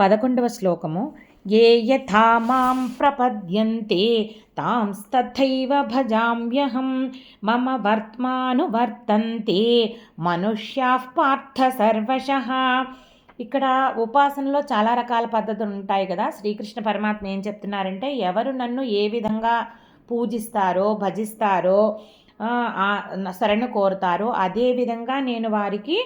పదకొండవ శ్లోకము ఏ యథా మాం ప్రపద్యంతే తాంస్తథైవ భజామ్యహం మమ వర్త్మానువర్తంతే మనుష్యా పార్థ సర్వశః. ఇక్కడ ఉపాసనలో చాలా రకాల పద్ధతులు ఉంటాయి కదా. శ్రీకృష్ణ పరమాత్మ ఏం చెప్తున్నారంటే ఎవరు నన్ను ఏ విధంగా పూజిస్తారో భజిస్తారో శరణు కోరుతారో అదే విధంగా నేను వారికి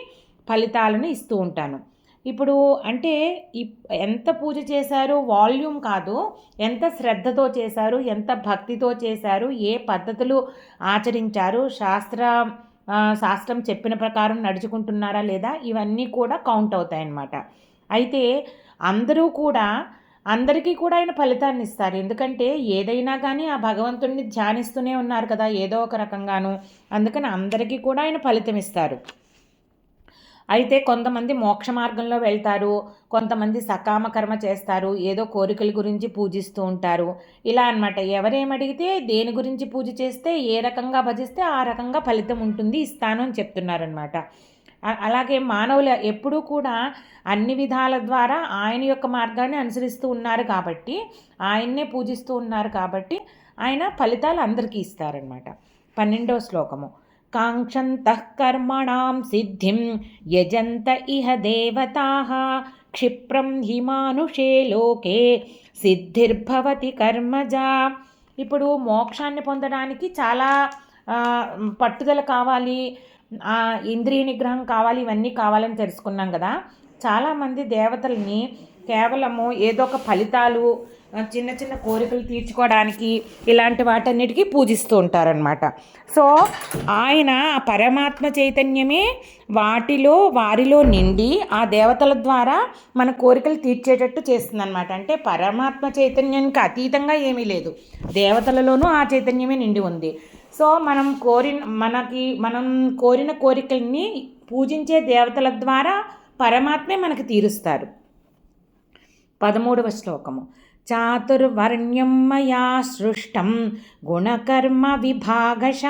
ఫలితాలను ఇస్తూ ఉంటాను. ఇప్పుడు అంటే ఇప్- ఎంత పూజ చేశారు? వాల్యూమ్ కాదు. ఎంత శ్రద్ధతో చేశారు? ఎంత భక్తితో చేశారు? ఏ పద్ధతులు ఆచరించారు? శాస్త్ర శాస్త్రం చెప్పిన ప్రకారం నడుచుకుంటున్నారా లేదా? ఇవన్నీ కూడా కౌంట్ అవుతాయి అన్నమాట అయితే అందరూ కూడా అందరికీ కూడా ఆయన ఫలితాన్ని ఇస్తారు. ఎందుకంటే ఏదైనా కానీ ఆ భగవంతుడిని ధ్యానిస్తూనే ఉన్నారు కదా ఏదో ఒక రకంగాను. అందుకని అందరికీ కూడా ఆయన ఫలితం ఇస్తారు. అయితే కొంతమంది మోక్ష మార్గంలో వెళ్తారు కొంతమంది సకామ కర్మ చేస్తారు ఏదో కోరికల గురించి పూజిస్తూ ఉంటారు. ఇలా అన్నమాట. ఎవరేమడిగితే దేని గురించి పూజ చేస్తే ఏ రకంగా భజిస్తే ఆ రకంగా ఫలితం ఉంటుంది ఇస్తాను అని చెప్తున్నారనమాట అలాగే మానవులు ఎప్పుడూ కూడా అన్ని విధాల ద్వారా ఆయన యొక్క మార్గాన్ని అనుసరిస్తూ ఉన్నారు కాబట్టి ఆయన్నే పూజిస్తూ ఉన్నారు కాబట్టి ఆయన ఫలితాలు అందరికీ ఇస్తారనమాట పన్నెండవ శ్లోకము. కాంక్షంతః కర్మణాం సిద్ధిం యజంత ఇహ దేవతాః క్షిప్రం హి మానుషే లోకే సిద్ధిర్భవతి కర్మజా ఇప్పుడు మోక్షాన్ని పొందడానికి చాలా పట్టుదల కావాలి ఇంద్రియ నిగ్రహం కావాలి ఇవన్నీ కావాలని తెలుసుకున్నాం కదా. చాలామంది దేవతల్ని కేవలము ఏదో ఒక ఫలితాలు చిన్న చిన్న కోరికలు తీర్చుకోవడానికి ఇలాంటి వాటన్నిటికీ పూజిస్తూ ఉంటారనమాట సో ఆయన ఆ పరమాత్మ చైతన్యమే వాటిలో వారిలో నిండి ఆ దేవతల ద్వారా మన కోరికలు తీర్చేటట్టు చేస్తుందన్నమాట. అంటే పరమాత్మ చైతన్యానికి అతీతంగా ఏమీ లేదు. దేవతలలోనూ ఆ చైతన్యమే నిండి ఉంది. సో మనం కోరిన మనకి మనం కోరిన కోరికల్ని పూజించే దేవతల ద్వారా పరమాత్మే మనకు తీరుస్తారు. పదమూడవ శ్లోకము. చాతుర్వర్ణ్యం మయా సృష్టం గుణకర్మ విభాగశ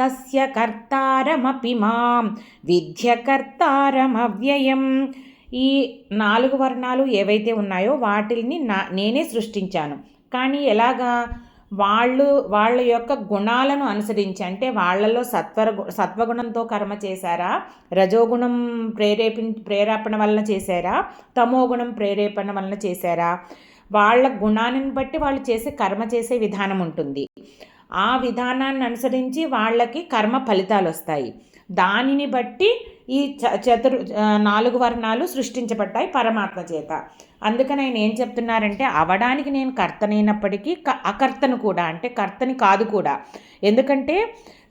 తస్య కర్తారమపి మాం విద్యకర్తారమవ్యయం. ఈ నాలుగు వర్ణాలు ఏవైతే ఉన్నాయో వాటిని నా నేనే సృష్టించాను. కానీ ఎలాగా? వాళ్ళు వాళ్ళ యొక్క గుణాలను అనుసరించి అంటే వాళ్ళలో సత్వర సత్వగుణంతో కర్మ చేశారా? రజోగుణం ప్రేరేపి ప్రేరేపణ వలన చేశారా? తమోగుణం ప్రేరేపణ వలన చేశారా? వాళ్ళ గుణాన్ని బట్టి వాళ్ళు చేసే కర్మ చేసే విధానం ఉంటుంది. ఆ విధానాన్ని అనుసరించి వాళ్ళకి కర్మ ఫలితాలు వస్తాయి. దానిని బట్టి ఈ చ చతుర్ నాలుగు వర్ణాలు సృష్టించబడ్డాయి పరమాత్మ చేత. అందుకని ఆయన ఏం చెప్తున్నారంటే అవడానికి నేను కర్తనైనప్పటికీ క అకర్తను కూడా అంటే కర్తని కాదు కూడా. ఎందుకంటే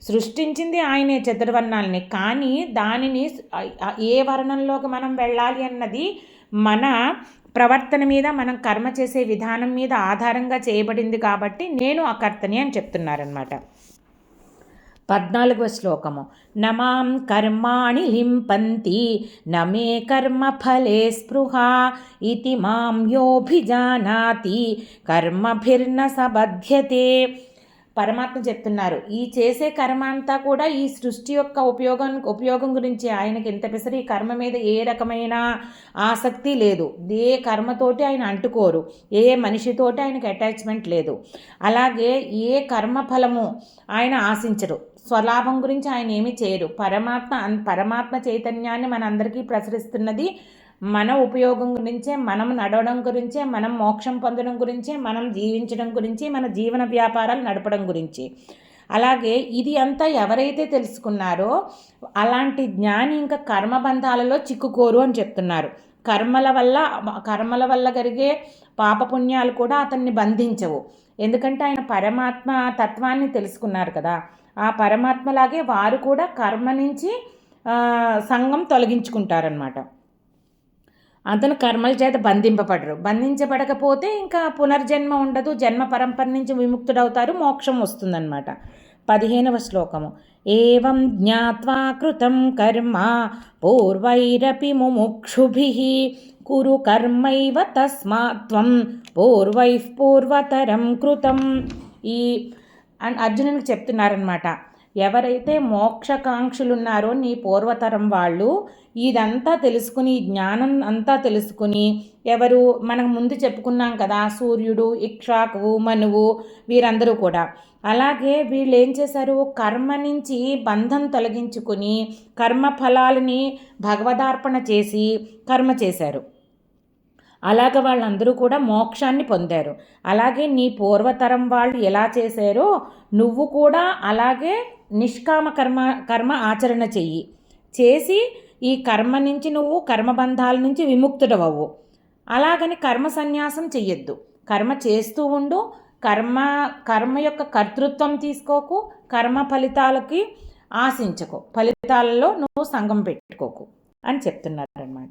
సృష్టించింది ఆయనే చతుర్వర్ణాలని. కానీ దానిని ఏ వర్ణంలోకి మనం వెళ్ళాలి అన్నది మన ప్రవర్తన మీద మనం కర్మ చేసే విధానం మీద ఆధారంగా చేయబడింది కాబట్టి నేను అకర్తని అని చెప్తున్నారనమాట పద్నాలుగవ శ్లోకము. నమాం కర్మాణి లింపంతి నమే కర్మ ఫలే స్పృహ ఇది మాం యోభిజానాతి కర్మభిర్న సబధ్యతే. పరమాత్మ చెప్తున్నారు ఈ చేసే కర్మ అంతా కూడా ఈ సృష్టి యొక్క ఉపయోగం ఉపయోగం గురించి ఆయనకి ఎంత పెసరి ఈ కర్మ మీద ఏ రకమైన ఆసక్తి లేదు. ఏ కర్మతోటి ఆయన అంటుకోరు ఏ మనిషితోటి ఆయనకి అటాచ్మెంట్ లేదు. అలాగే ఏ కర్మ ఫలము ఆయన ఆశించరు. స్వలాభం గురించి ఆయన ఏమీ చేయరు. పరమాత్మ అన్- పరమాత్మ చైతన్యాన్ని మనందరికీ ప్రసరిస్తున్నది. మన ఉపయోగం గురించే మనం నడవడం గురించే మనం మోక్షం పొందడం గురించే మనం జీవించడం గురించి మన జీవన వ్యాపారాలు నడపడం గురించి. అలాగే ఇది అంతా ఎవరైతే తెలుసుకున్నారో అలాంటి జ్ఞాని ఇంకా కర్మబంధాలలో చిక్కుకోరు అని చెప్తున్నారు. కర్మల వల్ల కర్మల వల్ల జరిగే పాపపుణ్యాలు కూడా అతన్ని బంధించవు. ఎందుకంటే ఆయన పరమాత్మ తత్వాన్ని తెలుసుకున్నారు కదా. ఆ పరమాత్మలాగే వారు కూడా కర్మ నుంచి సంఘం తొలగించుకుంటారనమాట అతను కర్మల చేత బంధింపబడరు. బంధించబడకపోతే ఇంకా పునర్జన్మ ఉండదు. జన్మ పరంపర నుంచి విముక్తుడవుతారు. మోక్షం వస్తుందన్నమాట. పదిహేనవ శ్లోకము. ఏం జ్ఞాత్వా కృతం కర్మ పూర్వైరపి ముముక్షుభి కురు కర్మైవ తస్మాత్వం పూర్వై పూర్వతరం కృతం. ఈ అని అర్జునునికి చెప్తున్నారనమాట ఎవరైతే మోక్షకాంక్షలు ఉన్నారో నీ పూర్వతరం వాళ్ళు ఇదంతా తెలుసుకుని జ్ఞానం అంతా తెలుసుకుని ఎవరు మనం ముందు చెప్పుకున్నాం కదా సూర్యుడు ఇక్షాకువు మనువు వీరందరూ కూడా. అలాగే వీళ్ళు ఏం చేశారు? కర్మ నుంచి బంధం తొలగించుకుని కర్మ ఫలాలని భగవదార్పణ చేసి కర్మ చేశారు. అలాగ వాళ్ళందరూ కూడా మోక్షాన్ని పొందారు. అలాగే నీ పూర్వతరం వాళ్ళు ఎలా చేశారో నువ్వు కూడా అలాగే నిష్కామ కర్మ కర్మ ఆచరణ చెయ్యి. చేసి ఈ కర్మ నుంచి నువ్వు కర్మబంధాల నుంచి విముక్తుడవవు. అలాగని కర్మ సన్యాసం చెయ్యొద్దు. కర్మ చేస్తూ ఉండు. కర్మ కర్మ యొక్క కర్తృత్వం తీసుకోకు. కర్మ ఫలితాలకి ఆశించకు. ఫలితాలలో నువ్వు సంఘం పెట్టుకోకు అని చెప్తున్నారనమాట